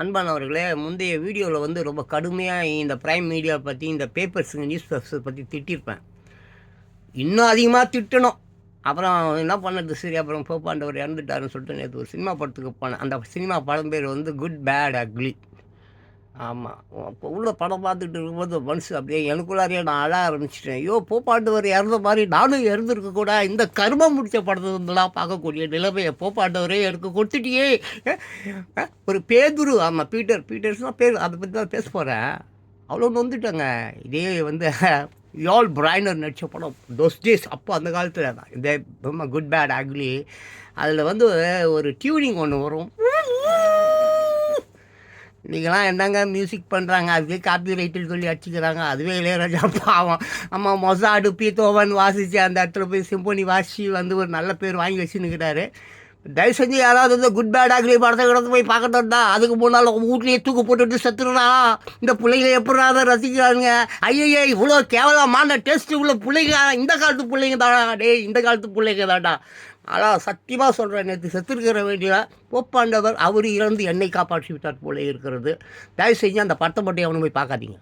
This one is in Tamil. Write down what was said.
அன்பானவர்களே முந்தைய வீடியோவில் வந்து ரொம்ப கடுமையாக இந்த பிரைம் மீடியா பற்றி இந்த பேப்பர்ஸுங்க நியூஸ் பேப்பர்ஸை பற்றி திட்டிருப்பேன். இன்னும் அதிகமாக திட்டணும். அப்புறம் என்ன பண்ணது? சரி அப்புறம் போப்பாண்டவர் இறந்துட்டாருன்னு சொல்லிட்டு நேற்று ஒரு சினிமா படத்துக்கு போனேன். அந்த சினிமா படம் பேர் வந்து குட் பேட் அக்லி ஆமாம் இப்போ உள்ள படம் பார்த்துட்டு இருக்கும்போது மனசு அப்படியே எனக்குள்ளாரியே நான் அழ ஆரம்பிச்சிட்டேன். ஐயோ போப்பாண்டவர் இறந்த மாதிரி நானும் இறந்துருக்க கூட இந்த கர்மம் முடிச்ச படத்தை இருந்தெல்லாம் பார்க்கக்கூடிய நிலைமையை போப்பாண்டவரே எனக்கு கொடுத்துட்டியே. ஒரு பேதுரு ஆமாம் பீட்டர் பீட்டர்ஸ்னால் பேர் அதை பற்றி தான் பேச போகிறேன் அவ்வளோ நொந்துட்டாங்க இதே வந்து யால் பிராய்னர் நடித்த படம் தோஸ் டேஸ் அப்போ அந்த காலத்தில் தான். இந்த குட் பேட் அக்லி அதில் வந்து ஒரு டியூனிங் ஒன்று வரும். இன்றைக்கெல்லாம் என்னங்க மியூசிக் பண்ணுறாங்க அதுவே காப்பி ரைட்டில் சொல்லி அடிச்சுக்கிறாங்க. அதுவே இளையராஜா பாவம். அம்மா மொசாடு பீத்தோவன் வாசித்து அந்த இடத்துல போய் சிம்போனி வாசி வந்து ஒரு நல்ல பேர் வாங்கி வச்சுன்னுக்கிறாரு தயவு செஞ்சு யாராவது வந்து குட் பேட் ஆகலி படத்தை கிடந்து போய் பார்க்கட்டா அதுக்கு முன்னால் வீட்லேயே தூக்கு போட்டுட்டு செத்துருனா இந்த பிள்ளைங்க எப்படி அதை ரசிக்கிறானுங்க? ஐயையே இவ்வளோ கேவலமான டேஸ்ட் இவ்வளோ பிள்ளைங்க. இந்த காலத்து பிள்ளைங்க தானா டேய் இந்த காலத்து பிள்ளைங்க தாண்டா ஆனால் சத்தியமாக சொல்கிறேன் நேற்று செத்துருக்கிற வேண்டிய போப்பாண்டவர் அவர் இறந்து என்னை காப்பாற்றி விட்டார் போல இருக்கிறது. தயவு செஞ்சு அந்த படத்தை மட்டும் அவனு போய் பார்க்காதீங்க.